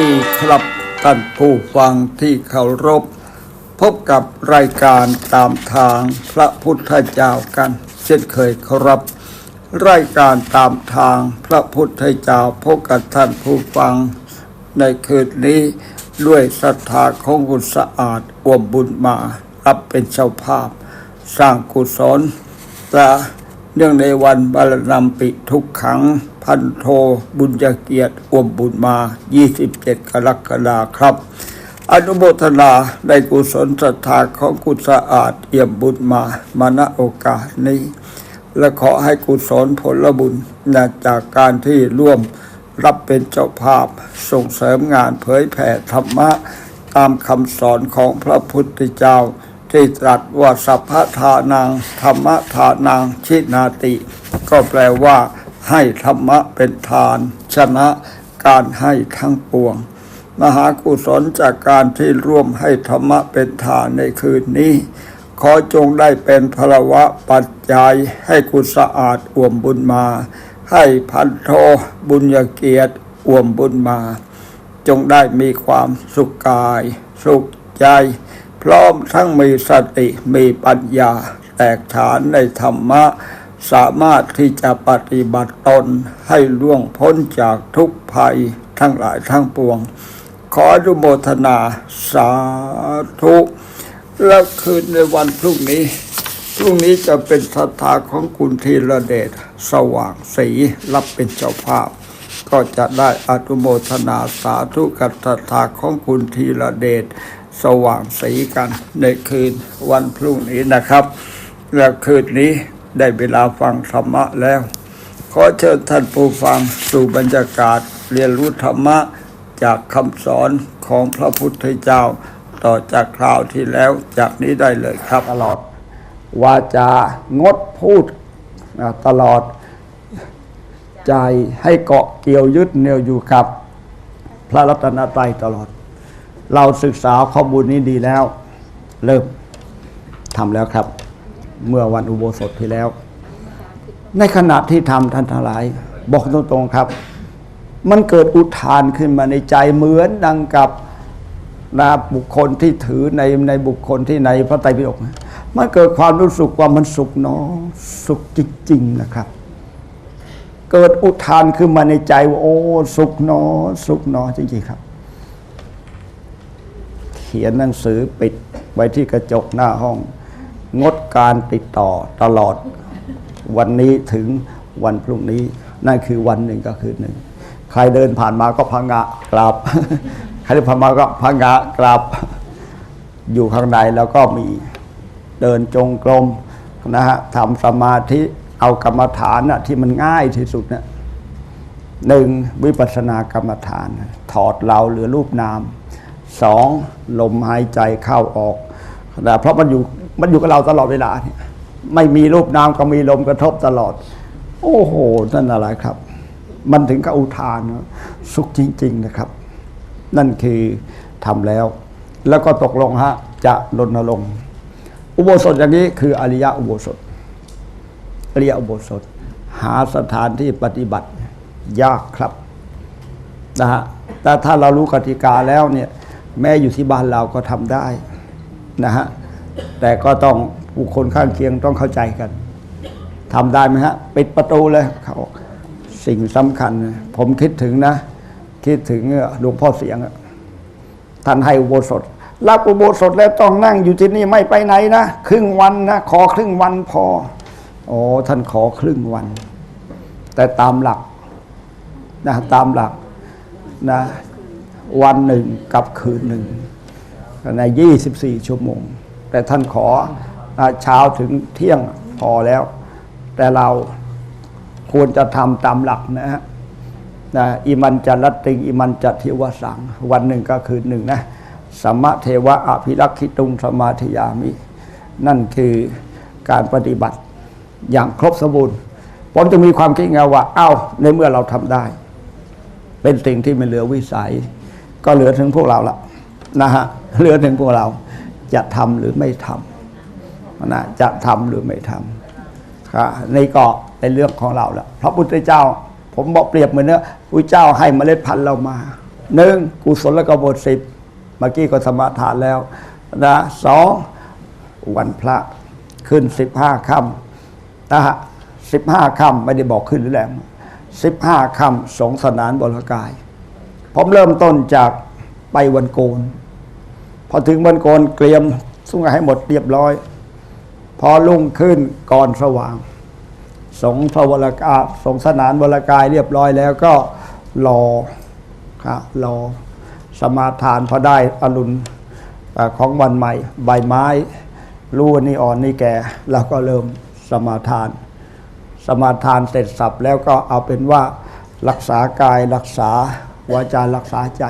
ดีครับท่านผู้ฟังที่เคารพ พบกับรายการตามทางพระพุทธเจ้ากัน เช่นเคยครับ รายการตามทางพระพุทธเจ้าพบกับท่านผู้ฟัง ในคืนนี้ด้วยศรัทธาของบุญสะอาดอวมบุญมา รับเป็นเจ้าภาพ สร้างกุศลและ เนื่องในวันบารนำปิทุกขัง พันโทบุญญเกียรติอวมบุญมา 27 กรกฎาคมครับ อนุโมทนาในกุศลศรัทธาของกุศสะอาดเอี่ยมบุญมามาณโอกาสนี้ และขอให้กุศลผลบุญนะจากการที่ร่วมรับเป็นเจ้าภาพส่งเสริมงานเผยแผ่ธรรมะ ตามคำสอนของพระพุทธเจ้า ที่ตรัสว่าสัพพทานังธรรมทานังชินาติ ก็แปลว่าให้ธรรมะเป็นทาน ชนะการให้ทั้งปวง มหากุศลจากการที่ร่วมให้ธรรมะเป็นทานในคืนนี้ ขอจงได้เป็นพลวะปัจจัยให้กุศอาดอวมบุญมา ให้พันโทบุญญเกียรติอวมบุญมา จงได้มีความสุขกาย สุขใจ พร้อมทั้งมีสติมีปัญญา แตกฉานในธรรมะ สามารถที่จะปฏิบัติตนให้ล่วงพ้นจากทุกภัยทั้งหลายทั้งปวง ขออนุโมทนาสาธุแล้วคืนในวันพรุ่งนี้ พรุ่งนี้จะเป็นศรัทธาของคุณธีระเดชสว่างศรีรับเป็นเจ้าภาพ ก็จะได้อนุโมทนาสาธุกับศรัทธาของคุณธีระเดช สว่างศรีกันในคืนวันพรุ่งนี้นะครับ และคืนนี้ได้เวลาฟังธรรมะแล้ว ขอเชิญท่านผู้ฟังสู่บรรยากาศเรียนรู้ธรรมะจากคำสอนของพระพุทธเจ้า ต่อจากคราวที่แล้วจากนี้ได้เลยครับตลอดวาจางดพูดตลอดใจให้เกาะเกี่ยวยึดเหนี่ยวอยู่กับ พระรัตนตรัยตลอด เราศึกษาข้อมูลนี้ดีแล้ว เริ่มทำแล้วครับ เมื่อวันอุโบสถที่แล้ว ในขณะที่ทำท่านทั้งหลาย บอกตรงๆครับ มันเกิดอุทานขึ้นมาในใจเหมือนดังกับนะบุคคลที่ถือในในบุคคลที่ในพระไตรปิฎกมันเกิดความรู้สึกว่ามันสุขเนอสุขจริงๆนะครับ เกิดอุทานขึ้นมาในใจว่าโอ้สุขเนอสุขเนอจริงๆครับ ขียนหนังสือปิดไว้ที่กระจกหน้าห้อง งดการติดต่อตลอด วันนี้ถึงวันพรุ่งนี้ นั่นคือวันหนึ่งก็คือหนึ่งใครเดินผ่านมาก็พังงะกราบใครเดินผ่านมาก็พังงะกราบอยู่ข้างในแล้วก็มีเดินจงกรมนะฮะทำสมาธิเอากรรมฐานนะที่มันง่ายที่สุดเนี่ยหนึ่งวิปัสสนากรรมฐาน ถอดเราเหลือรูปนาม สองลมหายใจเข้าออกนะเพราะมันอยู่มันอยู่กับเราตลอดเวลาเนี่ยไม่มีรูปนามก็มีลมกระทบตลอด โอ้โหนั่นอะไรครับ มันถึงกับอุทานสุขจริง ๆนะครับ นั่นคือทำแล้ว แล้วก็ตกลงฮะจะรณรงค์อุโบสถอย่างนี้คืออริยะอุโบสถอริยะอุโบสถ หาสถานที่ปฏิบัติยากครับนะฮะแต่ถ้าเรารู้กติกาแล้วเนี่ย แม้อยู่ที่บ้านเราก็ทำได้นะฮะแต่ก็ต้องบุคคลข้างเคียงต้องเข้าใจกันทำได้ไหมฮะปิดประตูเลยเขาสิ่งสำคัญ ผมคิดถึงนะ คิดถึงหลวงพ่อเสียงท่านให้อุโบสถ รับอุโบสถแล้วต้องนั่งอยู่ที่นี่ไม่ไปไหนนะครึ่งวันนะขอครึ่งวันพอโอ้ท่านขอครึ่งวัน แต่ตามหลักนะตามหลักนะ วันหนึ่งกับคืนหนึ่งใน 24 ชั่วโมง แต่ท่านขอเช้าถึงเที่ยงพอแล้ว แต่เราควรจะทำตามหลักนะฮะนะอิมันจะรัตติงอิมันจะเทวสัง วันหนึ่งก็คือหนึ่งนะสัมมะเทวะอภิรักขิตุงสมาธิยามิ นั่นคือการปฏิบัติอย่างครบสมบูรณ์ผมจะมีความคิดไงว่า เอ้า ในเมื่อเราทำได้ เป็นสิ่งที่ไม่เหลือวิสัย ก็เหลือถึงพวกเราละนะฮะเหลือถึงพวกเรา จะทำหรือไม่ทำนะจะทำหรือไม่ทำครับนี่ก็เป็นเรื่องของเราแล้วพระพุทธเจ้า ผมบอกเปรียบเหมือนเนื้อพระเจ้าให้เมล็ดพันธุ์เรามาหนึ่งกุศลกบฏสิบเมื่อกี้ก็สมาทานแล้วนะสองวันพระขึ้นสิบห้าค่ำนะฮะสิบห้าค่ำไม่ได้บอกขึ้นหรือแรงสิบห้าค่ำสงสนานบรกาย ผมเริ่มต้นจากไปวันโกน พอถึงวันโกนเตรียมสุ่งให้หมดเรียบร้อย พอลุ่งขึ้นก่อนสว่าง สงพระวรกาสงสนานวรกายเรียบร้อยแล้วก็รอครับรอสมาทานพอได้อรุณของวันใหม่ ใบไม้รู้ว่านี่อ่อนนี่แก่เราก็เริ่มสมาทาน สมาทานเสร็จสับแล้วก็เอาเป็นว่ารักษากายรักษา วาจารักษาใจ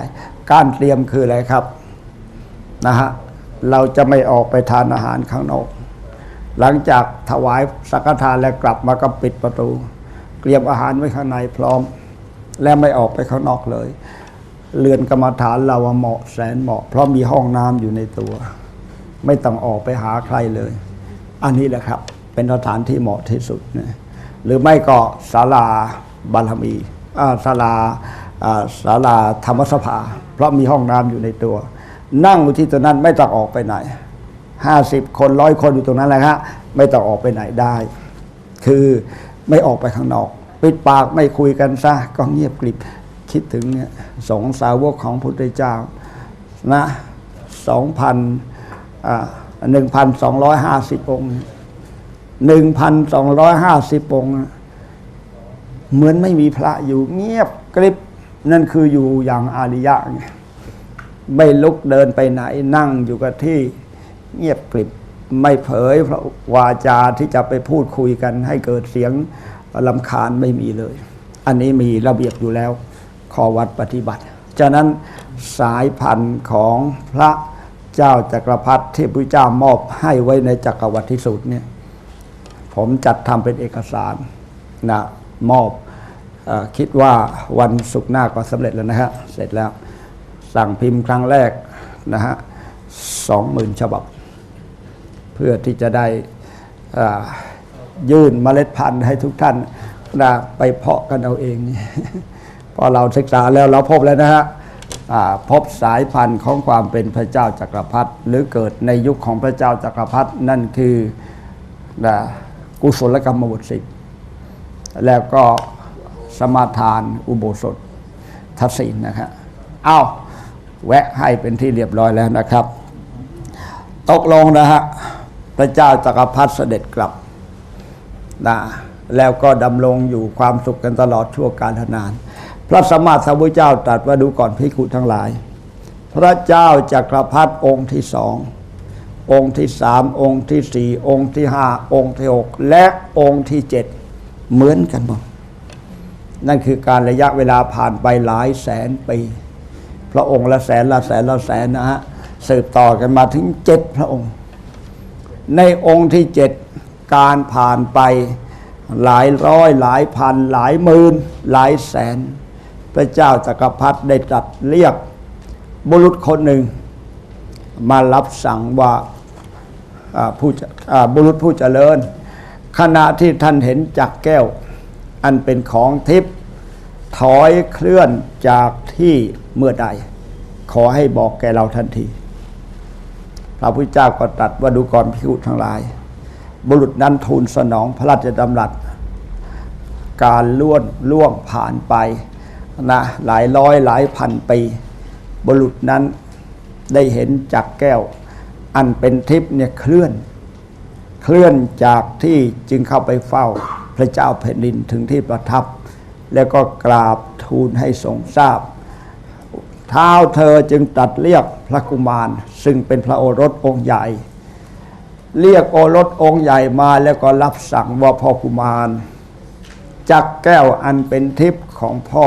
การเตรียมคืออะไรครับนะฮะเราจะไม่ออกไปทานอาหารข้างนอก หลังจากถวายสังฆทานแล้วกลับมาก็ปิดประตู เตรียมอาหารไว้ข้างในพร้อม และไม่ออกไปข้างนอกเลย เรือนกรรมฐานเราเหมาะแสนเหมาะ เพราะมีห้องน้ำอยู่ในตัว ไม่ต้องออกไปหาใครเลย อันนี้แหละครับ เป็นสถานที่เหมาะที่สุดนะหรือไม่ก็ศาลาบารมีศาลาา ศาลาธรรมสภา เพราะมีห้องน้ำอยู่ในตัว นั่งอยู่ที่ตรงนั้นไม่ต้องออกไปไหนห้าสิบคนร้อยคนอยู่ตรงนั้นแหละฮะไม่ต้องออกไปไหนได้ คือไม่ออกไปข้างนอกปิดปากไม่คุยกันซะก็เงียบกริบคิดถึงเนี่ยสงสาวกของพุทธเจ้านะสองพันหนึ่งพันสองร้อยห้าสิบองค์หนึ่งพันสองร้อยห้าสิบองค์เหมือนไม่มีพระอยู่เงียบกริบ นั่นคืออยู่อย่างอาริยะไงไม่ลุกเดินไปไหนนั่งอยู่กับที่เงียบกริบไม่เผยพระวาจาที่จะไปพูดคุยกัน ให้เกิดเสียงลำคาญไม่มีเลย อันนี้มีระเบียบอยู่แล้วขอวัดปฏิบัติ ฉะนั้นสายพันธุ์ของพระเจ้าจักรพรรดิที่พระเจ้ามอบให้ไว้ในจักรวรรดิสูตรเนี่ยผมจัดทำเป็นเอกสารนะมอบ คิดว่าวันศุกร์หน้าก็สำเร็จแล้วนะฮะเสร็จแล้วสั่งพิมพ์ครั้งแรกนะฮะสองหมื่นฉบับ เพื่อที่จะได้ยื่นเมล็ดพันธุ์ให้ทุกท่านนะไปเพาะกันเอาเอง พอเราศึกษาแล้วเราพบแล้วนะฮะพบสายพันธุ์ของความเป็นพระเจ้าจักรพรรดิหรือเกิดในยุคของพระเจ้าจักรพรรดินั่นคือนะกุศลกรรมบทสิบแล้วก็ สมาทาน อุโบสถทัศีนนะครับเอ้าแวะให้เป็นที่เรียบร้อยแล้วนะครับ ตกลงนะฮะพระเจ้าจักรพรรดิเสด็จกลับนะแล้วก็ดำรงอยู่ความสุขกันตลอดชั่วกาลนาน พระสมมาสัมพุทธเจ้าตรัสว่าดูก่อนพิกุทั้งหลาย พระเจ้าจักรพรรดิองค์ที่สอง องค์ที่สามองค์ที่สี่องค์ที่ห้าองค์ที่หกและองค์ที่เจ็ดเหมือนกันหมด นั่นคือการระยะเวลาผ่านไปหลายแสนปีพระองค์ละแสนละแสนละแสนนะฮะสืบต่อกันมาถึงเจ็ดพระองค์ ในองค์ที่เจ็ดการผ่านไปหลายร้อยหลายพัน หลายหมื่นหลายแสน พระเจ้าจักรพรรดิได้ตรัสเรียกบุรุษคนหนึ่ง มารับสั่งว่าผู้บุรุษผู้เจริญ ขณะที่ท่านเห็นจักแก้ว อันเป็นของทิพย์ถอยเคลื่อนจากที่เมื่อใด ขอให้บอกแก่เราทันที พระพุทธเจ้าก็ตรัสว่าดูก่อนพิคุทั้งหลาย บุรุษนั้นทูลสนองพระราชดำรัส การล่วนล่วงผ่านไปนะหลายร้อยหลายพันปี บุรุษนั้นได้เห็นจักแก้ว อันเป็นทิพย์เนี่ยเคลื่อน เคลื่อนจากที่จึงเข้าไปเฝ้า พระเจ้าแผ่นดินถึงที่ประทับ แล้วก็กราบทูลให้ทรงทราบ เท้าเธอจึงตัดเรียกพระกุมาร ซึ่งเป็นพระโอรสองค์ใหญ่ เรียกโอรสองค์ใหญ่มาแล้วก็รับสั่งว่าพ่อกุมารจักแก้วอันเป็นทิพย์ของพ่อ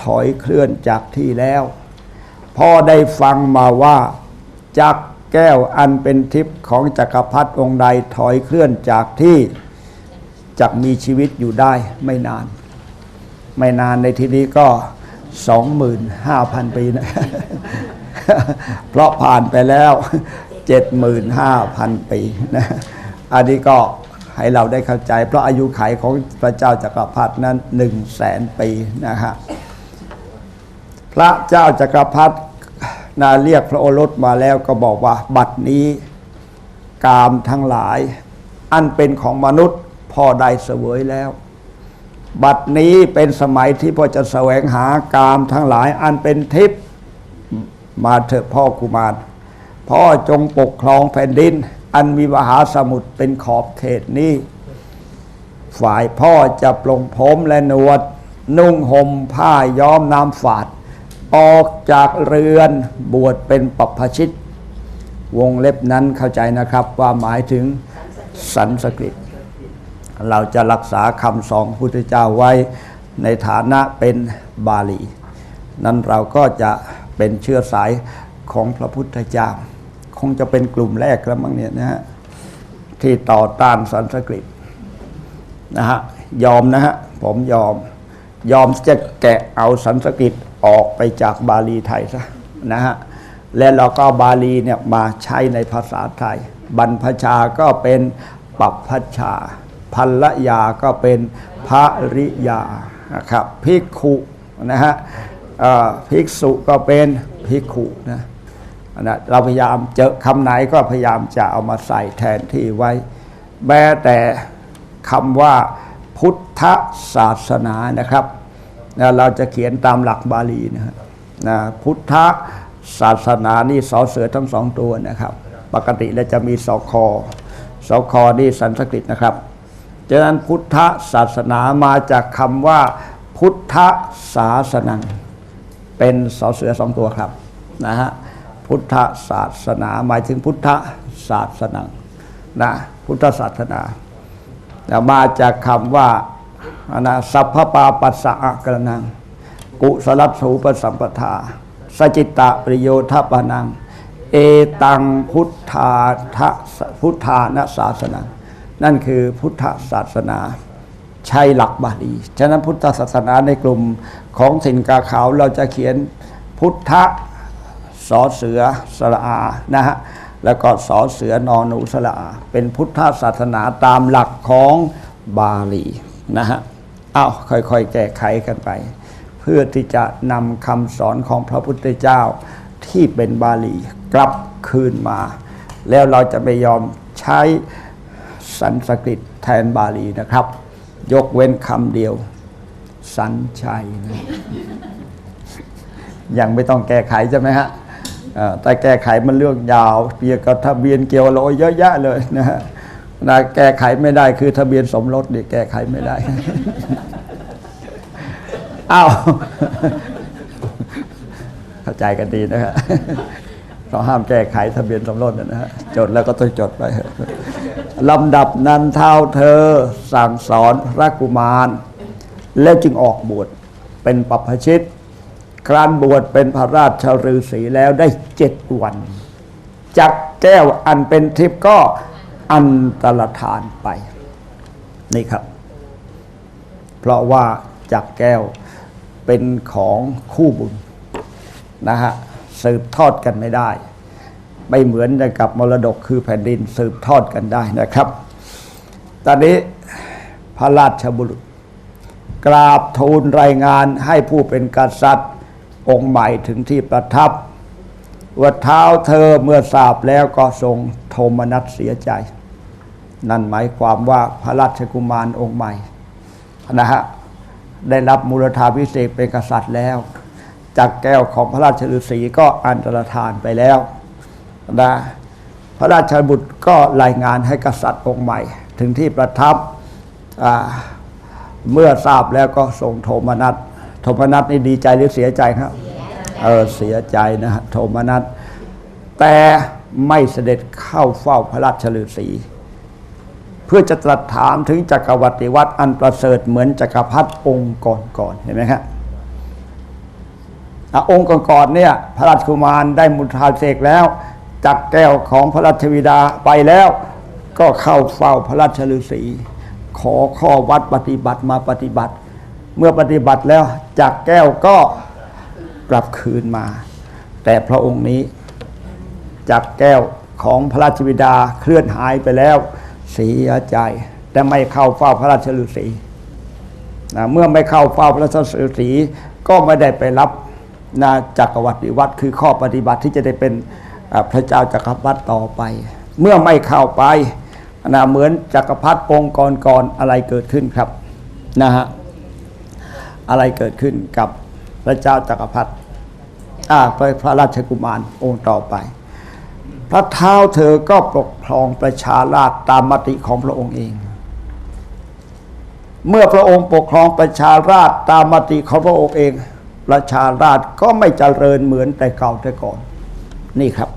ถอยเคลื่อนจากที่แล้ว พ่อได้ฟังมาว่าจักแก้วอันเป็นทิพย์ของจักรพรรดิองค์ใดถอยเคลื่อนจากที่ จะมีชีวิตอยู่ได้ไม่นาน ไม่นานในที่นี้ก็25,000ปีนะ เพราะผ่านไปแล้ว75,000ปีนะอันนี้ก็ให้เราได้เข้าใจ เพราะอายุขัยของพระเจ้าจักรพรรดินั้น1 0 0 0 0แสนปีนะฮะพพระเจ้าจักรพรรดินาเรียกพระโอรสมาแล้วก็บอกว่า บัดนี้กามทั้งหลาย อันเป็นของมนุษย์ พ่อได้เสวยแล้ว บัดนี้เป็นสมัยที่พ่อจะแสวงหากามทั้งหลายอันเป็นทิพย์มาเถอะพ่อกุมาร พ่อจงปกครองแผ่นดิน อันมีมหาสมุทรเป็นขอบเขตนี้ ฝ่ายพ่อจะปลงผมและหนวด นุ่งห่มผ้าย้อมน้ำฝาด ออกจากเรือนบวชเป็นปัพชิต วงเล็บนั้นเข้าใจนะครับว่าหมายถึงสันสกฤต เราจะรักษาคำสองพุทธเจ้าไว้ในฐานะเป็นบาลี นั้นเราก็จะเป็นเชื้อสายของพระพุทธเจ้า คงจะเป็นกลุ่มแรกแล้วมั้งเนี่ยนะฮะที่ต่อต้านสันสกฤตนะฮะยอมนะฮะผมยอม ยอมจะแกะเอาสันสกฤตออกไปจากบาลีไทยซะนะฮะและเราก็บาลีเนี่ยมาใช้ในภาษาไทย บรรพชาก็เป็นปัปพชา พัลยาก็เป็นภริยานะครับภิกขุนะฮะภิกษุก็เป็นภิกขุนะนะเราพยายามเจอคำไหนก็พยายามจะเอามาใส่แทนที่ไว้ แม้แต่คำว่าพุทธศาสนานะครับนะเราจะเขียนตามหลักบาลีนะฮะนะพุทธศาสนานี่สอเสือทั้งสองตัวนะครับ ปกติแล้วจะมีสอคอสอคอนี่สันสกฤตนะครับ ฉะนั้นพุทธศาสนามาจากคำว่า พุทธศาสนัง เป็นสอเสือสองตัวครับนะฮะพุทธศาสนาหมายถึงพุทธศาสนังนะพุทธศาสนานะมาจากคำว่าอนะสัพพปาปัสสะกระนัง กุสลัสสูปสัมปทา สจิตตะประโยชน์ปานัง เอตังพุทธาทพุทธานะศาสนา นั่นคือพุทธศาสนาใช้หลักบาลี ฉะนั้นพุทธศาสนาในกลุ่มของสินกาขาวเราจะเขียนพุทธสอเสือสระอานะฮะแล้วก็สอเสือนอหนูสระอาเป็นพุทธศาสนาตามหลักของบาลีนะฮะเอ้าค่อยๆ แก้ไขกันไป เพื่อที่จะนำคำสอนของพระพุทธเจ้าที่เป็นบาลีกลับคืนมา แล้วเราจะไม่ยอมใช้ สันสกฤตแทนบาลีนะครับ ยกเว้นคำเดียว สัญชัยนะยังไม่ต้องแก้ไขใช่ไหมฮะแต่แก้ไขมันเรื่องยาวเกี่ยกับทะเบียนเกี่ยวอะไรเยอะแยะเลยนะฮะนะแก้ไขไม่ได้คือทะเบียนสมรสเนี่ยแก้ไขไม่ได้อ้าวเข้าใจกันดีนะฮะเราห้ามแก้ไขทะเบียนสมรสนะฮะจดแล้วก็ต้องจดไป ลำดับนั้นเท่าเธอสั่งสอนพระกุมาร แล้วจึงออกบวชเป็นปัพชิต ครานบวชเป็นพระราชฤาษีแล้วได้เจ็ดวันจากแก้วอันเป็นทิพย์ก็อันตรธานไป นี่ครับ เพราะว่าจากแก้วเป็นของคู่บุญนะฮะสืบทอดกันไม่ได้ ไม่เหมือนกับมรดกคือแผ่นดินสืบทอดกันได้นะครับ ตอนนี้พระราชบุรุษ กราบทูลรายงานให้ผู้เป็นกษัตริย์ องค์ใหม่ถึงที่ประทับว่าเท้าเธอเมื่อทราบแล้วก็ทรงโทมนัสเสียใจ นั่นหมายความว่าพระราชกุมารองค์ใหม่นะฮะได้รับมูลธาพิเศษเป็นกษัตริย์แล้ว จากแก้วของพระราชฤาษีก็อันตรธานไปแล้ว นะพระราชบุตรก็รายงานให้กษัตริย์องค์ใหม่ ถึงที่ประทับอ่าเมื่อทราบแล้วก็ส่งโทมนัสโทมนัสนี่ดีใจหรือเสียใจครับเออเสียใจนะฮะโทมนัสแต่ไม่เสด็จเข้าเฝ้าพระราชฤาษีเพื่อจะตรัสถามถึงจักรวรรดิวัตรอันประเสริฐเหมือนจักรพรรดิองค์ก่อนๆเห็นไหมครับอะองค์ก่อนๆเนี่ยพระราชกุมารได้มุทาเสกแล้ว จักแก้วของพระราชวิดาไปแล้ว ก็เข้าเฝ้าพระราชฤาษีขอข้อวัดปฏิบัติมาปฏิบัติ เมื่อปฏิบัติแล้วจากแก้วก็กลับคืนมา แต่พระองค์นี้จากแก้วของพระราชบิดาเคลื่อนหายไปแล้วเสียใจ แต่ไม่เข้าเฝ้าพระราชฤาษีนะเมื่อไม่เข้าเฝ้าพระราชฤาษีก็ไม่ได้ไปรับนะจักรวรรดิวัดคือข้อปฏิบัติที่จะได้เป็น พระเจ้าจักรพรรดิต่อไป เมื่อไม่เข้าไปนะเหมือนจักรพรรดิองค์ก่อนอะไรเกิดขึ้นครับนะฮะอะไรเกิดขึ้นกับพระเจ้าจักรพรรดิอ่าพระราชกุมารองค์ต่อไป พระเท้าเธอก็ปกครองประชาราชตามมติของพระองค์เอง เมื่อพระองค์ปกครองประชาราชตามมติของพระองค์เอง ประชาราชก็ไม่เจริญเหมือนแต่เก่าแต่ก่อน นี่ครับ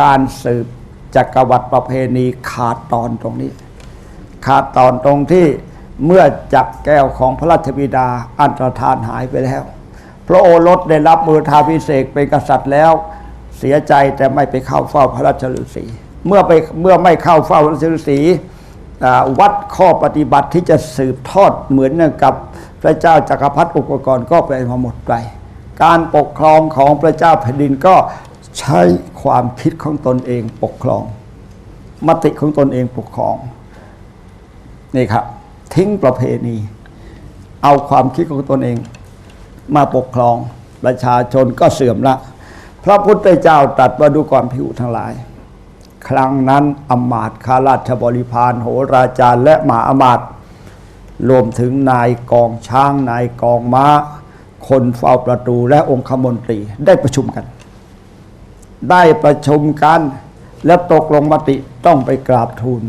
การสืบจักรวรรดิประเพณีขาดตอนตรงนี้ ขาดตอนตรงที่เมื่อจักรแก้วของพระราชบิดาอันตรธานหายไปแล้ว พระโอรสได้รับมือทาพิเศษกเป็นกษัตริย์แล้ว เสียใจแต่ไม่ไปเข้าเฝ้าพระราชฤาษีเมื่อไปเมื่อไม่เข้าเฝ้าพระราชฤาษีวัดข้อปฏิบัติที่จะสืบทอดเหมือนกับพระเจ้าจักรพรรดิอุปกรณ์ก็ไปมาหมดไป การปกครองของพระเจ้าแผ่นดินก็ ใช้ความคิดของตนเองปกครอง มติของตนเองปกครองนี่ครับ ทิ้งประเพณี เอาความคิดของตนเองมาปกครองประชาชนก็เสื่อมละ พระพุทธเจ้าตรัสว่าดูก่อนพิวทั้งหลาย ครั้งนั้นอำมาตย์ข้าราชบริพารโหราจารและหมาอำมาตย์รวมถึงนายกองช้างนายกองม้า คนเฝ้าประตูและองคมนตรีได้ประชุมกัน ได้ประชุมกัน และตกลงมติต้องไปกราบทูล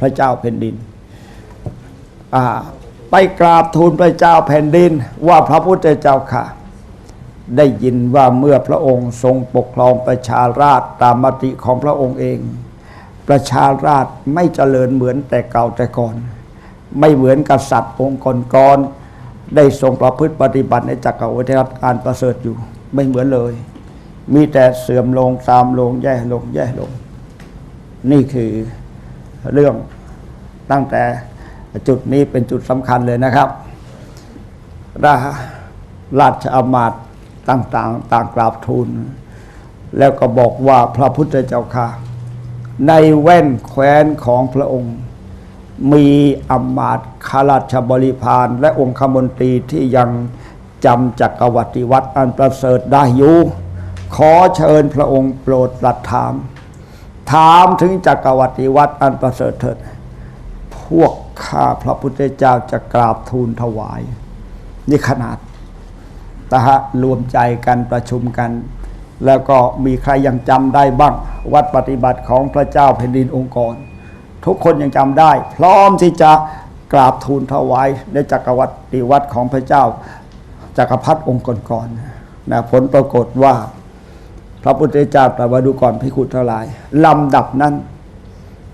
พระเจ้าแผ่นดิน ไปกราบทูลพระเจ้าแผ่นดิน ว่าพระพุทธเจ้าค่ะ ได้ยินว่าเมื่อพระองค์ทรงปกครองประชาราชตามมติของพระองค์เอง ประชาราชไม่เจริญเหมือนแต่เก่าแต่ก่อน ไม่เหมือนกษัตริย์องค์ก่อนๆได้ทรงประพฤติปฏิบัติในจักรวรรดิรัฐการประเสริฐอยู่ ไม่เหมือนเลย มีแต่เสื่อมลงตามลงแย่ลงแย่ลง นี่คือเรื่องตั้งแต่จุดนี้เป็นจุดสำคัญเลยนะครับ ราราชอามาตย์ต่างๆ ต่างกราบทูล แล้วก็บอกว่าพระพุทธเจ้าค่ะ ในแว่นแคว้นของพระองค์ มีอำมาตย์ขาราชบริพารและองคมนตรีที่ยังจำจักรวรรดิวัดอันประเสริฐได้อยู่ ขอเชิญพระองค์โปรดตรัสถาม ถามถึงจักรวรรดิวัดอันประเสริฐเถิด พวกข้าพระพุทธเจ้าจะกราบทูลถวาย นี่ขนาดนะฮะรวมใจกันประชุมกัน แล้วก็มีใครยังจำได้บ้าง วัดปฏิบัติของพระเจ้าแผ่นดินองค์กร ทุกคนยังจำได้ พร้อมที่จะกราบทูลถวายในจักรวรรดิวัดของพระเจ้าจักรพรรดิองค์ก่อนๆนะผลปรากฏว่า พระพุทธเจ้าตรัสว่าดูก่อนพิคุทั้งหลายลำดับนั้น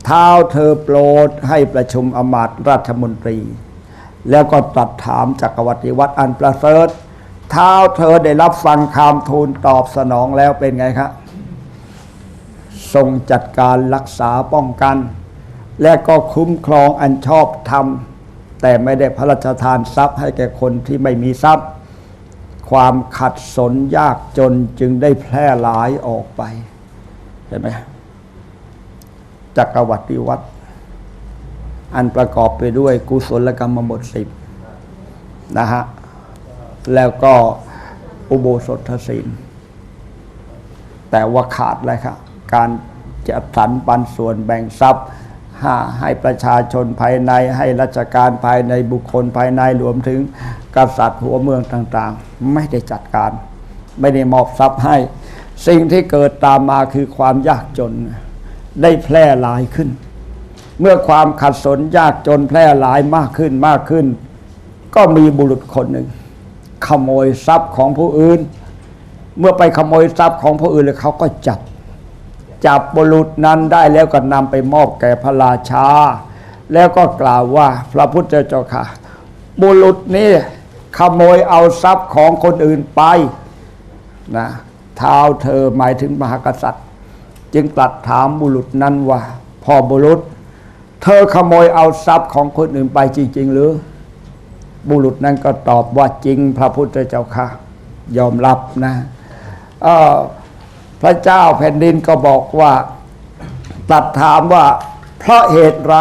เท้าเธอโปรดให้ประชุมอมาตย์ราชมนตรี แล้วก็ตรัสถามจักรวรรดิวัดอันประเสริฐเท้าเธอได้รับฟังคำทูลตอบสนองแล้วเป็นไงครับทรงจัดการรักษาป้องกัน และก็คุ้มครองอันชอบธรรม แต่ไม่ได้พระราชทานทรัพย์ให้แก่คนที่ไม่มีทรัพย์ ความขัดสนยากจนจึงได้แพร่หลายออกไป เห็นไหมจักรวรรดิวัดอันประกอบไปด้วยกุศลกรรมบทสิบนะฮะ แล้วก็อุโบสถศีล แต่ว่าขาดเลยครับการจัดสรรปันส่วนแบ่งทรัพย์หาให้ประชาชนภายในให้ราชการภายในบุคคลภายในรวมถึง กษัตริย์หัวเมืองต่างๆ ไม่ได้จัดการ ไม่ได้มอบทรัพย์ให้ สิ่งที่เกิดตามมาคือความยากจน ได้แพร่หลายขึ้น เมื่อความขัดสนยากจนแพร่หลายมากขึ้นมากขึ้น ก็มีบุรุษคนหนึ่ง ขโมยทรัพย์ของผู้อื่น เมื่อไปขโมยทรัพย์ของผู้อื่นแล้วเขาก็จับจับบุรุษนั้นได้แล้วก็นำไปมอบแก่พระราชา แล้วก็กล่าวว่าพระพุทธเจ้าค่ะ บุรุษนี้ ขโมยเอาทรัพย์ของคนอื่นไปนะเท้าเธอหมายถึงมหากษัตริย์ จึงตรัสถามบุรุษนั้นว่าพ่อบุรุษ เธอขโมยเอาทรัพย์ของคนอื่นไปจริง ๆ หรือ บุรุษนั้นก็ตอบว่าจริงพระพุทธเจ้าค่ะ ยอมรับนะพระเจ้าแผ่นดินก็บอกว่าตรัสถามว่าเพราะเหตุไร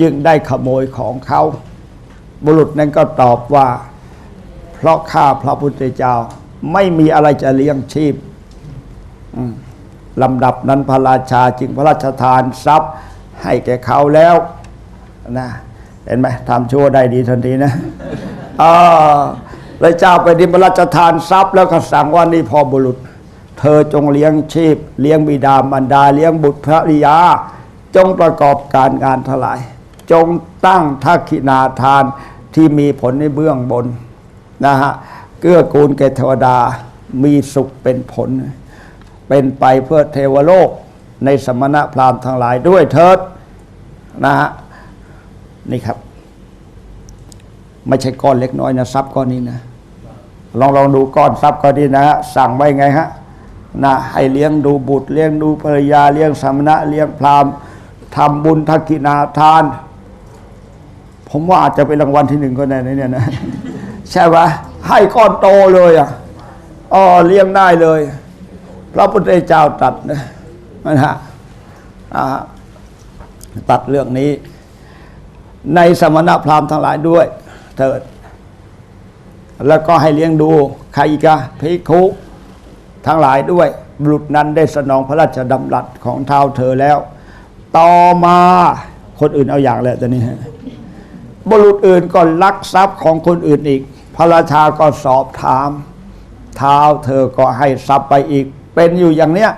จึงได้ขโมยของเขา บุรุษนั้นก็ตอบว่า เพราะข้าพระพุทธเจ้า ไม่มีอะไรจะเลี้ยงชีพลำดับนั้นพระราชาจึงพระราชทานทรัพย์ให้แก่เขาแล้วนะเห็นไหมทำชั่วได้ดีทันทีนะอ่าพระเจ้าไปดินพระราชทานทรัพย์แล้วก็สั่งว่านี่พอบุรุษ เธอจงเลี้ยงชีพ เลี้ยงบิดามารดา เลี้ยงบุตรภริยา จงประกอบการงานทลาย จงตั้งทักขินาทานที่มีผลในเบื้องบนนะฮะเกื้อกูลแก่เทวดามีสุขเป็นผล เป็นไปเพื่อเทวโลกในสมณะพราหมณ์ทั้งหลายด้วยเถิดนะฮะนี่ครับ ไม่ใช่ก้อนเล็กน้อยนะทรัพย์ก้อนนี้นะ ลองลองดูก้อนทรัพย์ก้อนนี้นะฮะสั่งไว้ไงฮะนะให้เลี้ยงดูบุตรเลี้ยงดูภรรยาเลี้ยงสมณะเลี้ยงพราหมณ์ทำบุญทักกินาทาน ผมว่าอาจจะเป็นรางวัลที่หนึ่งก็ได้นะเนี่ยนะใช่ปะให้ก้อนโตเลยอะอ๋อเลี้ยงได้เลย พระพุทธเจ้าตัดนะนะฮะตัดเรื่องนี้ ในสมณพราหมณ์ทั้งหลายด้วย เถิด แล้วก็ให้เลี้ยงดูใครกะภิกขุทั้งหลายด้วย บุตรนั้นได้สนองพระราชดำรัสของเท้าเธอแล้ว ต่อมาคนอื่นเอาอย่างแล้วตอนนี้ บุรุษอื่นก็ลักทรัพย์ของคนอื่นอีก พระราชาก็สอบถาม เท้าเธอก็ให้ทรัพย์ไปอีก เป็นอยู่อย่างเนี้ย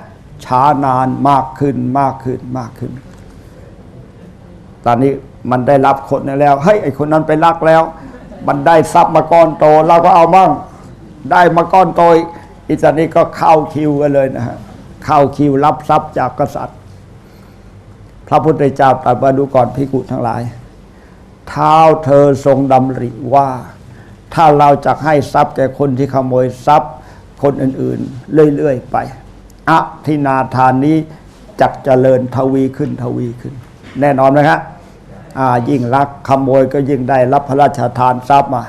ช้านานมากขึ้นมากขึ้นมากขึ้น ตอนนี้มันได้รับคนแล้วเฮ้ยไอคนนั้นไปรักแล้ว มันได้ทรัพย์มาก้อนโตเราก็เอามั่งได้มาก้อนโตอีกตอนนี้ก็เข้าคิวกันเลยนะฮะเข้าคิวรับทรัพย์จากกษัตริย์ พระพุทธเจ้าตรัสมาดูก่อนพิกุทั้งหลาย เท้าเธอทรงดำริว่า ถ้าเราจะให้ทรัพย์แก่คนที่ขโมยทรัพย์คนอื่นๆ เรื่อยๆไปอะทินาทานนี้จักเจริญทวีขึ้นทวีขึ้น แน่นอนไหมครับอ่ายิ่งรักขโมยก็ยิ่งได้รับพระราชทานทรัพย์มา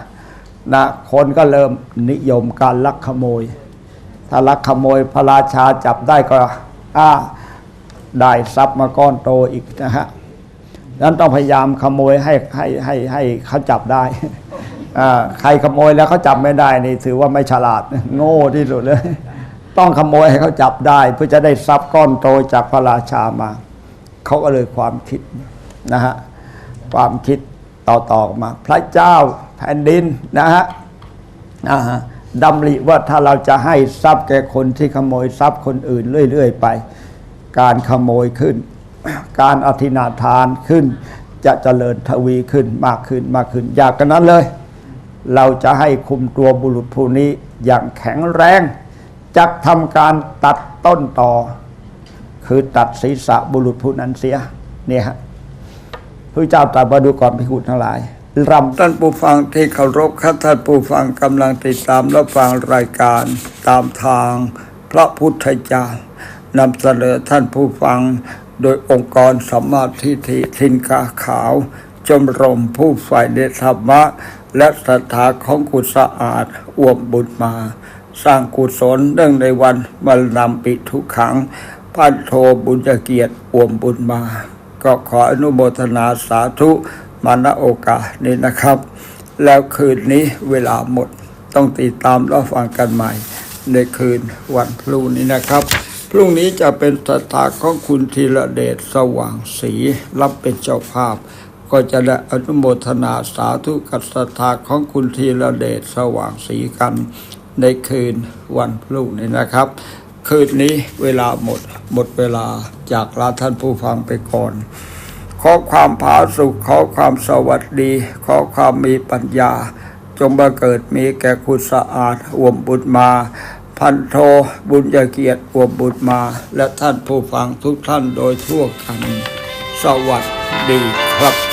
นะคนก็เริ่มนิยมการลักขโมย ถ้าลักขโมยพระราชาจับได้ก็อ่าได้ทรัพย์มาก้อนโตอีกนะฮะ นั้นต้องพยายามขโมยให้ให้ให้ให้เขาจับได้ใครขโมยแล้วเขาจับไม่ได้นี่ถือว่าไม่ฉลาด โง่ที่สุดเลย ต้องขโมยให้เขาจับได้ เพื่อจะได้ทรัพย์ก้อนโตจากพระราชามา เขาก็เลยความคิดนะฮะความคิดต่อๆมา พระเจ้าแผ่นดินนะฮะอ่าฮะดำริว่าถ้าเราจะให้ทรัพย์แก่คนที่ขโมยทรัพย์คนอื่นเรื่อย ๆ ไป การขโมยขึ้น การอธินาทานขึ้น จะเจริญทวีขึ้นมากขึ้นมากขึ้น อยากกันนั้นเลย เราจะให้คุมตัวบุรุษผู้นี้อย่างแข็งแรงจะทำการตัดต้นต่อ คือตัดศีรษะบุรุษผู้นั้นเสียเนี่ยฮะพระเจ้าตรัสมาดูก่อนพิคุทั้งหลายรำท่านผู้ฟังที่เคารพครับท่านผู้ฟังกำลังติดตามและฟังรายการตามทางพระพุทธเจ้านำเสนอท่านผู้ฟัง โดยองค์กรสัมมาทิฏฐิทินกาขาวจมรมผู้ฝ่ายในธรรมะ และศรัทธาของกุศอาจอวมบุญมา สร้างกุศลเนื่องในวันมรณะปิทุกขังพันโทบุญเกียรติอวมบุญมา ก็ขออนุโมทนาสาธุมาณโอกาสนี้นะครับ แล้วคืนนี้เวลาหมดต้องติดตามรับฟังกันใหม่ ในคืนวันพรุ่งนี้นะครับ พรุ่งนี้จะเป็นสถาของคุณธีระเดชสว่างศรีรับเป็นเจ้าภาพ ก็จะได้อนุโมทนาสาธุกับศรัทธาของคุณธีระเดชสว่างศรีกัน ในคืนวันพรุ่งนี้นะครับ คืนนี้เวลาหมดหมดเวลาจากลาท่านผู้ฟังไปก่อน ขอความผาสุขขอความสวัสดี ขอความมีปัญญา จงบังเกิดมีแก่คุณสะอาดอวมบุญมา พันโทบุญเกียรติอวบบุตรมา และท่านผู้ฟังทุกท่านโดยทั่วกัน สวัสดีครับ